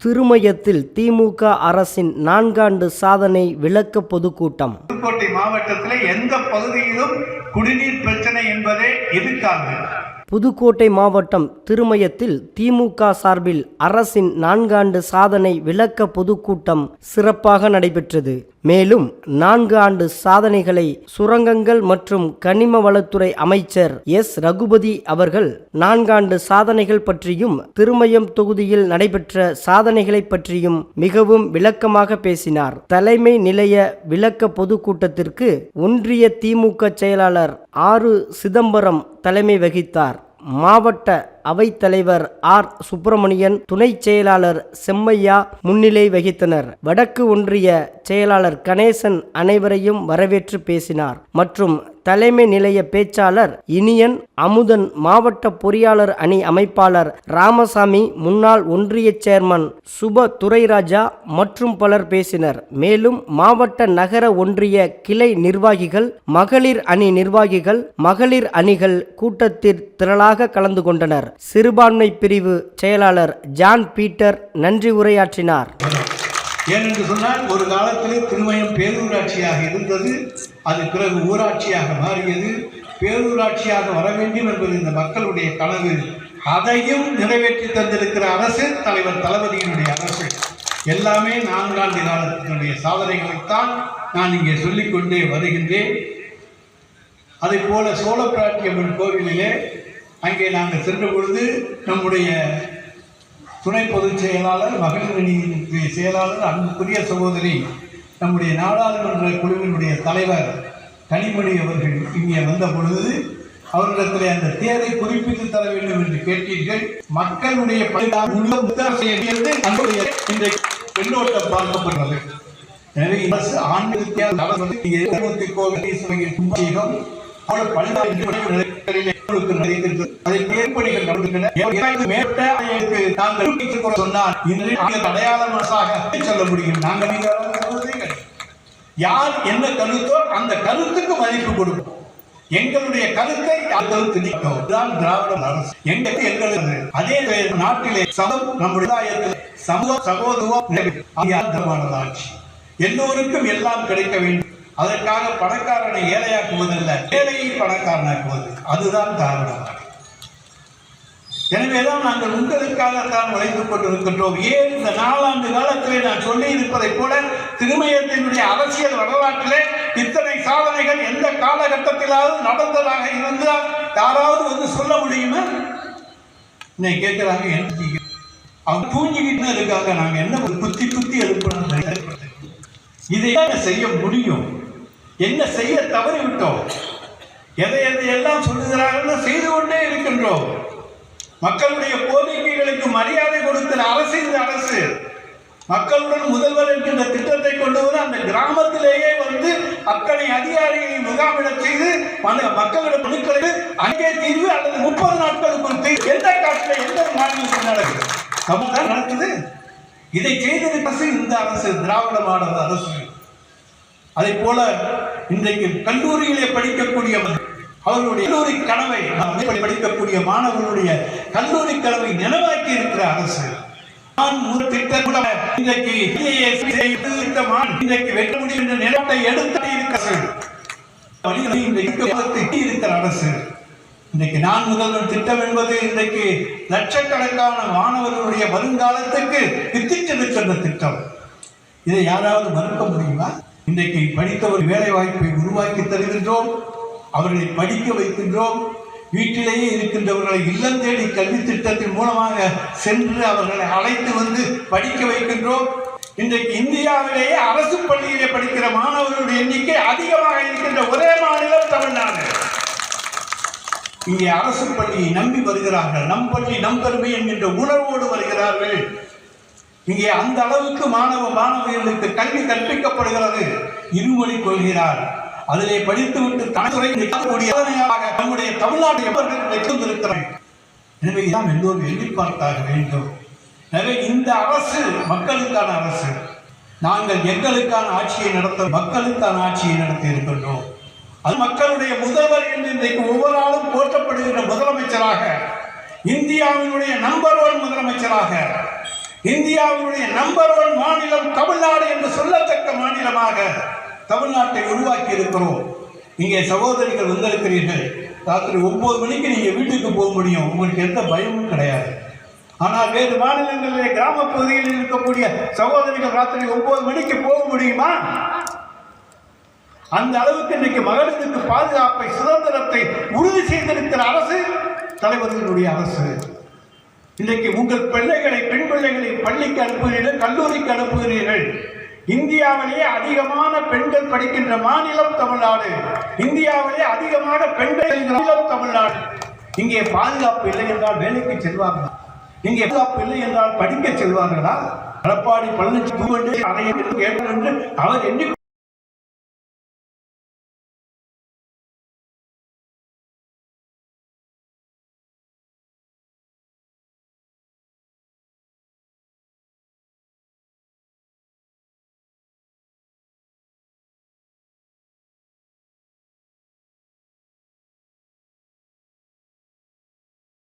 திருமயத்தில் திமுக அரசின் நான்காண்டு சாதனை விளக்க பொதுக்கூட்டம். புதுக்கோட்டை மாவட்டத்தில் எந்த பகுதியிலும் குடிநீர் பிரச்சனை என்பதே இருக்காது புதுக்கோட்டை மாவட்டம் திருமயத்தில் திமுக சார்பில் அரசின் நான்காண்டு சாதனை விளக்க பொதுக்கூட்டம் சிறப்பாக நடைபெற்றது. மேலும் நான்கு ஆண்டு சாதனைகளை சுரங்கங்கள் மற்றும் கனிம வளத்துறை அமைச்சர் எஸ். ரகுபதி அவர்கள் நான்காண்டு சாதனைகள் பற்றியும் திருமயம் தொகுதியில் நடைபெற்ற சாதனைகளை பற்றியும் மிகவும் விளக்கமாக பேசினார். தலைமை நிலைய விளக்க பொதுக்கூட்டத்திற்கு ஒன்றிய திமுக செயலாளர் ஆறு சிதம்பரம் தலைமை வகித்தார். மாவட்ட அவைத்தலைவர் ஆர். சுப்பிரமணியன் துணை செயலாளர் செம்மையா முன்னிலை வகித்தனர். வடக்கு ஒன்றிய செயலாளர் கணேசன் அனைவரையும் வரவேற்று பேசினார். மற்றும் தலைமை நிலைய பேச்சாளர் இனியன் அமுதன் மாவட்ட பொறியாளர் அணி அமைப்பாளர் ராமசாமி முன்னாள் ஒன்றிய சேர்மன் சுப துரைராஜா மற்றும் பலர் பேசினர். மேலும் மாவட்ட நகர ஒன்றிய கிளை நிர்வாகிகள் மகளிர் அணி நிர்வாகிகள் மகளிர் அணிகள் கூட்டத்தில் திரளாக கலந்து கொண்டனர். சிறுபான்மை பிரிவு செயலாளர் ஜான் பீட்டர் நன்றி உரையாற்றினார். ஏனென்று சொன்னால் ஒரு காலத்திலே திருமயம் பேரூராட்சியாக இருந்தது. அது பிறகு ஊராட்சியாக மாறியது. பேரூராட்சியாக வர வேண்டும் என்பது இந்த மக்களுடைய கனவு. அதையும் நிறைவேற்றி தந்திருக்கிற அரசு தலைவர் தளபதியினுடைய அரசு. எல்லாமே நான்காண்டு காலத்தினுடைய சாதனைகளைத்தான் நான் இங்கே சொல்லிக்கொண்டே வருகின்றேன். அதே போல சோழப்பிராட்டியம்மன் கோவிலிலே அங்கே நாங்கள் சென்ற பொழுது நம்முடைய துணை பொதுச் செயலாளர் மகளிர் அணி செயலாளர் அன்புக்குரிய சகோதரி நம்முடைய நாடாளுமன்ற குழுவினுடைய தலைவர் கனிமொழி அவர்கள் இங்கே வந்த பொழுது அவர்களிடத்தில் அந்த தேரை குறிப்பிட்டு தர வேண்டும் என்று கேட்டீர்கள். மக்களுடைய பணிதான் பார்க்கப்படுகிறது நம்முடைய பெண்ணோட்டம் எனவே அரசு நிறைந்திருக்கிறது. அதை நாங்கள் அடையாளமாக சொல்ல முடியும். நாங்கள் நீங்க யார் என்ன கருத்தோ அந்த கருத்துக்கு மதிப்பு கொடுக்கும். எங்களுடைய கருத்தை கருத்து நீக்கம் திராவிட அரசு. எங்களுக்கு எங்களது அதே. நாட்டிலே சமம். நம்முடைய சமூக சகோதரம் ஆட்சி? எல்லோருக்கும் எல்லாம் கிடைக்க வேண்டும். அதற்காக பணக்காரனை ஏழையாக்குவதல்ல ஏழையை பணக்காரனாக்குவது. அதுதான் திராவிட எனவேதான் நாங்கள் உங்களுக்காகத்தான் உழைத்துக் கொண்டிருக்கின்றோம். ஏன் இந்த நாலாண்டு காலத்திலே நான் சொல்லி இருப்பதைப் போல திருமயத்தினுடைய அரசியல் வரலாற்றிலே இத்தனை சாதனைகள் எந்த காலகட்டத்திலாவது நடந்ததாக இருந்தால் யாராவது வந்து சொல்ல முடியுமா? இன்னைக்கு கேட்கிறாங்க என்ன செய்ய? அவங்க தூங்கிக்கிட்டு இருக்காங்க. நாங்கள் என்ன ஒரு குத்தி குத்தி எழுப்பணும் இதை என்ன செய்ய முடியும்? என்ன செய்ய தவறிவிட்டோம்? எதை எதை எல்லாம் சொல்லுகிறார்கள் செய்து கொண்டே இருக்கின்றோம். மக்களுடைய கோரிக்கைகளுக்கு மரியாதை கொடுத்த அரசு இந்த அரசு மக்களுடன் முதல்வர் என்கின்ற திட்டத்தை கொண்டு வந்து அந்த கிராமத்திலேயே வந்து அத்தனை அதிகாரிகளை முகாமிடச் செய்து மன- மக்களிடம் மனுக்களை அங்கே தீர்வு அல்லது முப்பது நாட்களுக்கு தீர்வு. எந்த காட்டில் எந்த மாநிலத்தில் நடக்குது தமிழ்தான் நடக்குது. இதை செய்தது அரசு இந்த அரசு திராவிட மாடல் அரசு. அதை போல இன்றைக்கு கல்லூரியிலே படிக்கக்கூடிய அவர்களுடைய கல்லூரி கனவை படிக்கக்கூடிய மாணவர்களுடைய கல்லூரி கனவை நினைவாக்கி இருக்கிற அரசு. நான் ஒரு திட்டம் கூட இன்றைக்கு IAS செய்து திட்டமான் முடியும் என்ற நிலத்தை எடுத்து இருக்கிறது வழிகளை இன்றைக்கு திட்டி இருக்கிற அரசு. இன்றைக்கு நான் முதல்வர் திட்டம் என்பது இன்றைக்கு லட்சக்கணக்கான மாணவர்களுடைய வருங்காலத்துக்கு வித்திட்டிருக்கின்ற திட்டம். இதை யாராவது மறுக்க முடியுமா? இன்றைக்கு படித்தவர் வேலை வாய்ப்பை உருவாக்கி தருகின்றோம். அவர்களை படிக்க வைக்கின்றோம். வீட்டிலேயே இருக்கின்றவர்களை இல்லம் தேடி கல்வி திட்டத்தின் மூலமாக சென்று அவர்களை அழைத்து வந்து படிக்க வைக்கின்றோம். இன்றைக்கு இந்தியாவிலேயே அரசு பள்ளியிலே படிக்கிற மாணவர்களுடைய எண்ணிக்கை அதிகமாக இருக்கின்ற ஒரே மாநிலம் தமிழ்நாடு. இங்கே அரசு பள்ளியை நம்பி வருகிறார்கள். நம் பள்ளி நம் பெருமை என்கின்ற உணர்வோடு வருகிறார்கள். இங்கே அந்த அளவுக்கு மாணவ மாணவியர்களுக்கு கல்வி கற்பிக்கப்படுகிறது. இருமொழி கொள்கிறார். அதிலே படித்துவிட்டு தனத்துறை நிற்கக்கூடிய நம்முடைய தமிழ்நாடு எவர்கள் வைத்திருக்கிறார்கள் எனவே நாம் எல்லோரும் எதிர்பார்த்தாக வேண்டும். எனவே இந்த அரசு மக்களுக்கான அரசு. நாங்கள் எங்களுக்கான ஆட்சியை நடத்த மக்களுக்கான ஆட்சியை நடத்தி இருக்கின்றோம். அது மக்களுடைய முதல்வர் என்று இன்றைக்கு ஒவ்வொரு ஆளும் போற்றப்படுகின்ற முதலமைச்சராக இந்தியாவினுடைய நம்பர் ஒன் முதலமைச்சராக இந்தியாவினுடைய நம்பர் ஒன் மாநிலம் தமிழ்நாடு என்று சொல்லத்தக்க மாநிலமாக தமிழ்நாட்டை உருவாக்கி இருக்கிறோம். நீங்கள் சகோதரிகள் வந்திருக்கிறீர்கள். ராத்திரி ஒன்பது மணிக்கு நீங்கள் வீட்டுக்கு போக முடியும். உங்களுக்கு எந்த பயமும் கிடையாது. ஆனால் வேறு மாநிலங்களிலே கிராம பகுதிகளில் இருக்கக்கூடிய சகோதரிகள் ராத்திரி ஒன்பது மணிக்கு போக முடியுமா? அந்த அளவுக்கு இன்றைக்கு மகளிருக்கு பாதுகாப்பை சுதந்திரத்தை உறுதி செய்திருக்கிற அரசு தலைவர்களுடைய அரசு. இன்றைக்கு உங்கள் பிள்ளைகளை பெண் பிள்ளைகளை பள்ளிக்கு அனுப்புகிறீர்கள் கல்லூரிக்கு அனுப்புகிறீர்கள். இந்தியாவிலேயே அதிகமான பெண்கள் படிக்கின்ற மாநிலம் தமிழ்நாடு. இந்தியாவிலே அதிகமான பெண்கள் மாநிலம் தமிழ்நாடு. இங்கே பாதுகாப்பு இல்லை என்றால் வேலைக்கு செல்வார்களா? இங்கே பாதுகாப்பு இல்லை என்றால் படிக்க செல்வார்களா? எடப்பாடி பழனிசாமி அதை என்று அவர் எண்ணி